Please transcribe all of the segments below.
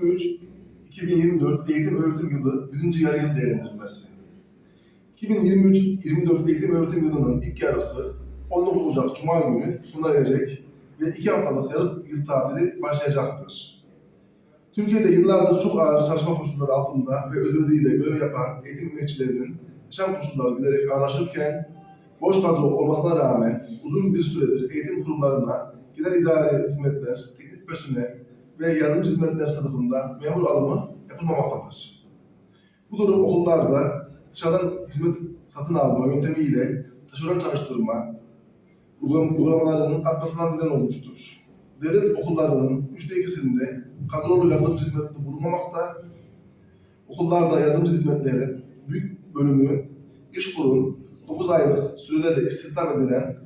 2023-2024 eğitim öğretim yılı birinci yarı yıl değerlendirilmesi. 2023-24 eğitim öğretim yılının ilk yarısı 19 Ocak Cuma günü sona erecek ve iki haftalık yarı yıl tatili başlayacaktır. Türkiye'de yıllardır çok ağır çalışma koşulları altında ve özveriyle görev yapan eğitim emekçilerinin yaşam koşulları giderek ağırlaşırken boş kadro olmasına rağmen uzun bir süredir eğitim kurumlarına genel idari hizmetler, teknik personel ve yardımcı hizmetler sınıfında memur alımı yapılmamaktadır. Bu durum okullarda dışarıdan hizmet satın alma yöntemiyle taşeron çalıştırma uygulam- uygulamalarının artmasına neden olmuştur. Devlet okullarının üçte ikisinde kadrolu yardımcı hizmetli bulunmamakta, okullarda yardımcı hizmetlerin büyük bölümü iş kurum, 9 aylık sürelerle istihdam edilen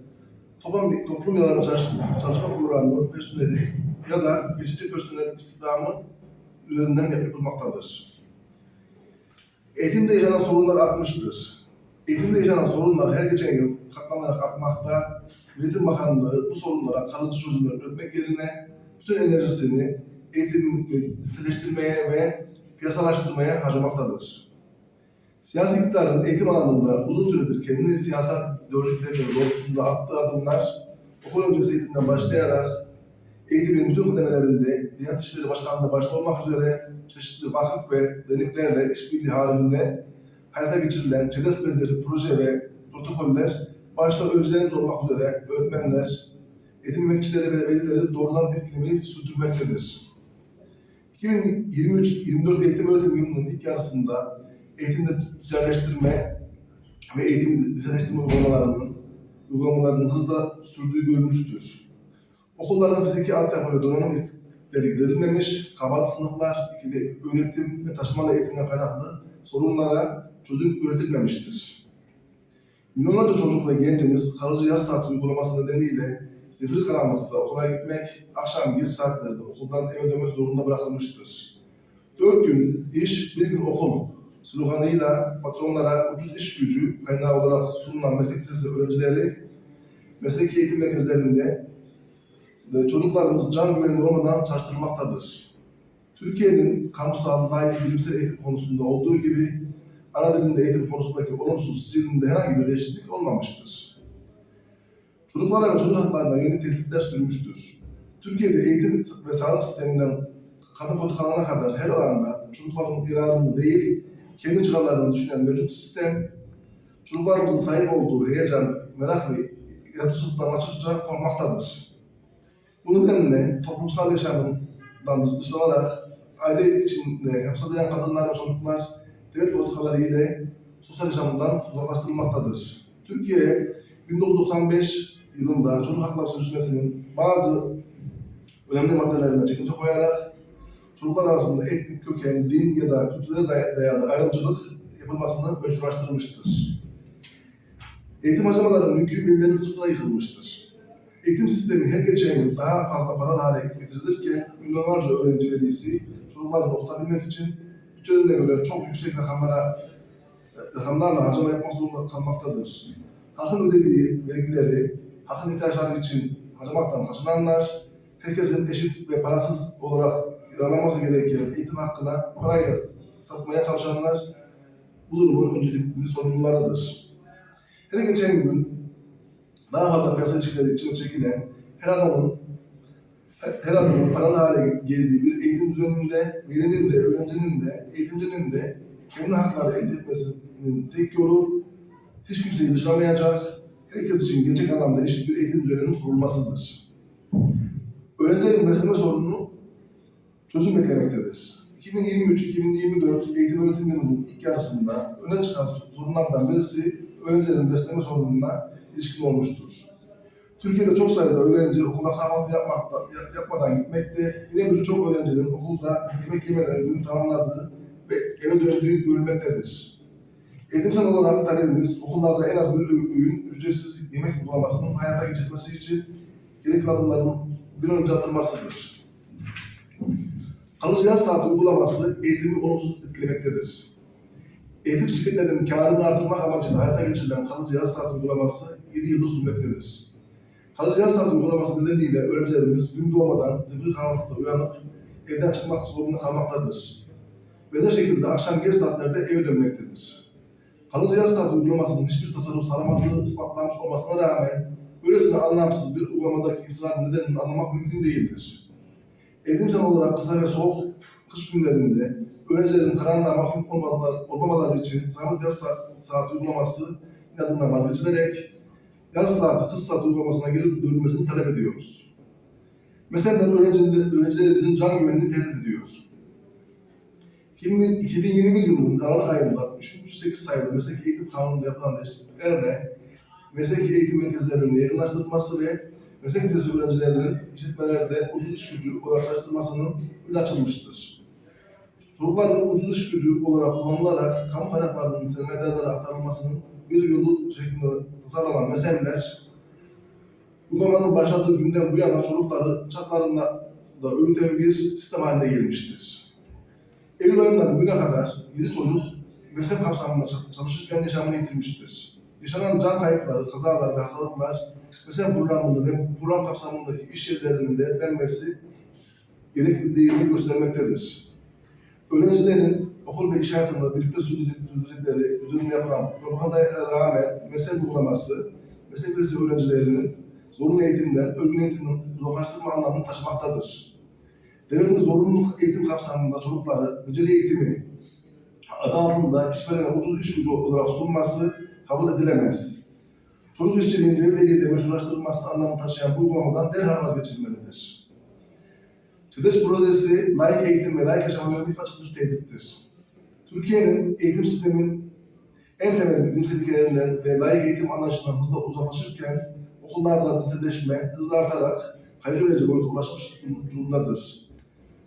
toplam bir toplum yararına çalış- çalışma programı personeli ya da geçici personel istihdamı üzerinden yapılmaktadır. Eğitimde yaşanan sorunlar artmıştır. Eğitimde yaşanan sorunlar her geçen yıl katlanarak artmakta. Eğitim Bakanlığı bu sorunlara kalıcı çözümler üretmek yerine bütün enerjisini eğitimi dijitalleştirmeye ve piyasalaştırmaya harcamaktadır. Siyasi iktidarın eğitim alanında uzun süredir kendi siyasal ideolojikleri doğrultusunda attığı adımlar okul öncesi eğitimden başlayarak eğitimin bütün kademelerinde Diyanet İşleri Başkanlığı başta olmak üzere çeşitli vakıf ve derneklerle işbirliği halinde hayata geçirilen ÇEDES benzeri proje ve protokoller başta öğrencilerimiz olmak üzere öğretmenler, eğitim emekçileri ve velileri doğrudan etkilemeyi sürdürmektedir. 2023-24 eğitim öğretim yılının ilk yarısında eğitimde ticarileştirme ve eğitim dijitalleştirme uygulamalarının, uygulamalarının hızla sürdüğü görülmüştür. Okulların fiziki altyapı ve donanım eksikleri giderilmemiş, kabahat sınıflar, ikili öğretim ve taşımalı eğitimle kaynaklı sorunlara çözüm üretilmemiştir. Milyonlarca çocuk ve gencimiz kalıcı yaz saati uygulaması nedeniyle zifiri karanlıkta okula gitmek, akşam geç saatlerde okuldan eve dönmek zorunda bırakılmıştır. Dört gün iş, bir gün okul sloganıyla patronlara ucuz iş gücü kaynağı olarak sunulan meslek lisesi öğrencileri mesleki eğitim merkezlerinde çocuklarımız can güvenli olmadan çalıştırılmaktadır. Türkiye'nin kamusal, layık, bilimsel eğitim konusunda olduğu gibi ana dilinde eğitim konusundaki olumsuz sicilinde herhangi bir değişiklik olmamıştır. Çocuklara ve çocuk haklarına yönelik tehditler sürmüştür. Türkiye'de eğitim ve sağlık sisteminden kadın politikalarına kadar her alanda çocukların yararını değil, kendi çıkarlarını düşünen mevcut sistem, çocuklarımızın sahip olduğu heyecan, merak ve yaratıcılıktan açıkça korkmaktadır. Bu nedenle toplumsal yaşamından dışlanarak aile içinde hapsedilen kadınlar ve çocuklar devlet politikaları ile sosyal yaşamından uzaklaştırılmaktadır. Türkiye 1995 yılında çocuk hakları sözleşmesinin bazı önemli maddelerine çekince koyarak çocuklar arasında etnik köken, din ya da kültüre day- dayalı ayrımcılık yapılmasını meşrulaştırmıştır. Eğitim harcamalarının yükü milletin sırtına yıkılmıştır. Eğitim sistemi her geçen yıl daha fazla paralı hale getirilirken milyonlarca öğrenci velisi çocuklarını okutabilmek için bütçelerine göre çok yüksek rakamlara rakamlarla harcama yapmak zorunda kalmaktadır. Halkın ödediği vergileri, halkın ihtiyaçları için harcamaktan kaçınanlar, herkesin eşit ve parasız olarak yararlanması gereken eğitim hakkına parayla satmaya çalışanlar bu durumun öncelikli sorumlularıdır. Her geçen gün daha fazla piyasa ilişkileri içine çekilen her adamın her, adamın paralı hale geldiği bir eğitim düzeninde velinin de, öğrencinin de, eğitimcinin de kendi hakları elde etmesinin tek yolu hiç kimseyi dışlamayacak, herkes için gerçek anlamda eşit bir eğitim düzeninin kurulmasıdır. Öğrencilerin besleme sorununu çözüm beklemektedir. 2023-2024 eğitim öğretim yılının ilk yarısında öne çıkan sorunlardan birisi öğrencilerin besleme sorununa ilişkin olmuştur. Türkiye'de çok sayıda öğrenci okula kahvaltı yapmakta, yap- yapmadan gitmekte, yine bir çok öğrencinin okulda yemek yemeden günü tamamladığı ve eve döndüğü görülmektedir. Eğitimsel olarak talebimiz okullarda en az bir öğün ücretsiz yemek uygulamasının hayata geçirilmesi için gerekli adımların bir önce atılmasıdır. Kalıcı yaz saati uygulaması eğitimi olumsuz etkilemektedir. Eğitim şirketlerinin karını artırmak amacıyla hayata geçirilen kalıcı yaz saati uygulaması 7 yıldır sürmektedir. Kalıcı yaz saati uygulaması nedeniyle öğrencilerimiz gün doğmadan zifiri karanlıkta uyanıp evden çıkmak zorunda kalmaktadır. Benzer şekilde akşam geç saatlerde eve dönmektedir. Kalıcı yaz saati uygulamasının hiçbir tasarruf sağlamadığı ispatlanmış olmasına rağmen böylesine anlamsız bir uygulamadaki ısrar nedenini anlamak mümkün değildir. Eğitimsel olarak kısa ve soğuk kış günlerinde öğrencilerin karanlığa mahkum olmamaları, olmamaları için sabit yaz sa- saati uygulaması inadından vazgeçilerek yaz saati kış saati uygulamasına geri dönülmesini talep ediyoruz. Mesela öğrenciler, öğrencilerimizin can güvenliğini tehdit ediyor. 2000 2021 yılının Aralık ayında 308 sayılı meslek eğitim kanununda yapılan değişikliklerle meslek eğitim merkezlerinin yaygınlaştırılması ve meslek lisesi öğrencilerinin işletmelerde ucuz iş gücü olarak çalıştırılmasının önü açılmıştır. Çocukların ucuz iş gücü olarak kullanılarak kamu kaynaklarının sermayedarlara aktarılmasının bir yolu şeklinde tasarlanan meseleler uygulamanın başladığı günden bu yana çocukları çatlarında da öğüten bir sistem haline gelmiştir. Eylül ayından bugüne kadar 7 çocuk meslek kapsamında ça- çalışırken yaşamını yitirmiştir. Yaşanan can kayıpları, kazalar ve hastalıklar meslek programında ve program kapsamındaki iş yerlerinin değerlenmesi gerekliliğini göstermektedir. Öğrencilerin okul ve iş hayatında birlikte sürdürdük- sürdürdükleri üzerinde yapılan propagandaya rağmen meslek uygulaması, meslek lisesi öğrencilerinin zorunlu eğitimden, örgün eğitimden uzaklaştırma anlamını taşımaktadır. Devletin zorunluluk eğitim kapsamında çocukları beceri eğitimi adı altında işverene ucuz iş gücü olarak sunması kabul edilemez. Çocuk işçiliğinin devlet eliyle meşrulaştırılması anlamı taşıyan bu uygulamadan derhal vazgeçilmelidir. TEDEş projesi layık eğitim ve layık yaşama yönelik açılmış tehdittir. Türkiye'nin eğitim sistemin en temel bilimsel ilkelerinden ve layık eğitim anlayışından hızla uzaklaşırken okullarda dizileşme hızla artarak kaygı verici boyuta ulaşmış durumdadır.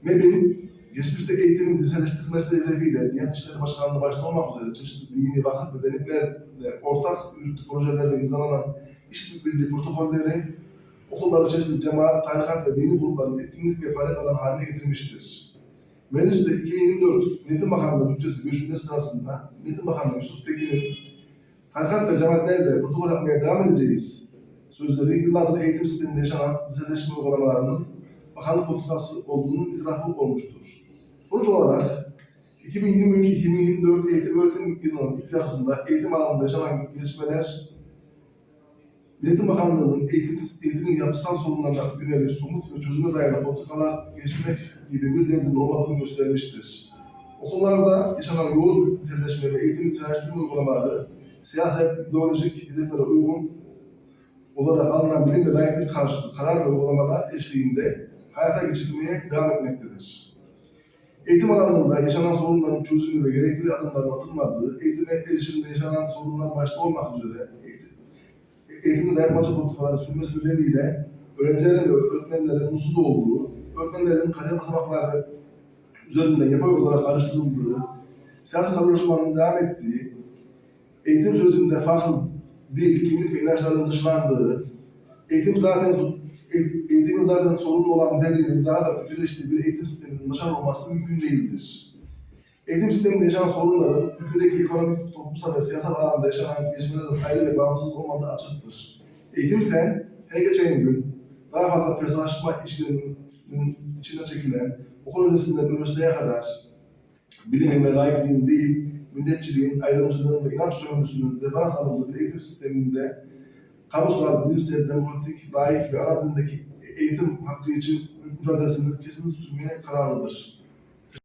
MEB'in geçmişte eğitimin dizileştirilmesi hedefiyle Diyanet İşleri Başkanlığı başta olmak üzere çeşitli dini, vakıf ve derneklerle ortak yürüttüğü projelerle imzalanan işbirliği protokolleri okulları çeşitli cemaat, tarikat ve dini grupların etkinlik ve faaliyet alanı haline getirmiştir. Mecliste 2024 Milli Bakanlığı bütçesi görüşmeleri sırasında Milli Bakanı Yusuf Tekin'in tarikat ve cemaatlerle protokol yapmaya devam edeceğiz sözleri yıllardır eğitim sisteminde yaşanan liselleşme uygulamalarının bakanlık politikası olduğunun itirafı olmuştur. Sonuç olarak 2023-2024 eğitim öğretim yılının ilk yarısında eğitim alanında yaşanan gelişmeler Milli Bakanlığı'nın eğitim, eğitimin yapısal sorunlarına yönelik somut ve çözüme dayalı politikalar geliştirmek gibi bir derdin olmadığını göstermiştir. Okullarda yaşanan yoğun liselleşme ve eğitim ticaretli uygulamaları siyaset, ideolojik hedeflere uygun olarak alınan bilim ve layıklık karşılığı karar ve uygulamalar eşliğinde hayata geçirilmeye devam etmektedir. Eğitim alanında yaşanan sorunların çözümü ve gerekli adımların atılmadığı, eğitime erişimde yaşanan sorunlar başta olmak üzere eğitim, eğitimde dayatmacı politikaların sürmesi nedeniyle öğrencilerin ve öğretmenlerin mutsuz olduğu, öğretmenlerin kariyer basamakları üzerinden yapay olarak araştırıldığı, siyasi kadrolaşmanın devam ettiği, eğitim sürecinde farklı dil, kimlik ve inançların dışlandığı, eğitim zaten eğitimin zaten sorunlu olan niteliğinin daha da kötüleştiği bir eğitim sisteminin başarılı olması mümkün değildir. Eğitim sisteminde yaşanan sorunların ülkedeki ekonomik, toplumsal ve siyasal alanda yaşanan gelişmelerin ayrı ve bağımsız olmadığı açıktır. Eğitim ise her geçen gün daha fazla personelleşme ilişkilerinin içine çekilen, okul öncesinden üniversiteye kadar bilimin ve layıklığın değil, milliyetçiliğin, ayrımcılığın ve inanç sömürüsünün referans alındığı bir eğitim sisteminde kamusal, bilimsel, demokratik, layık ve ana eğitim hakkı için mücadelesini kesinlikle sürmeye kararlıdır.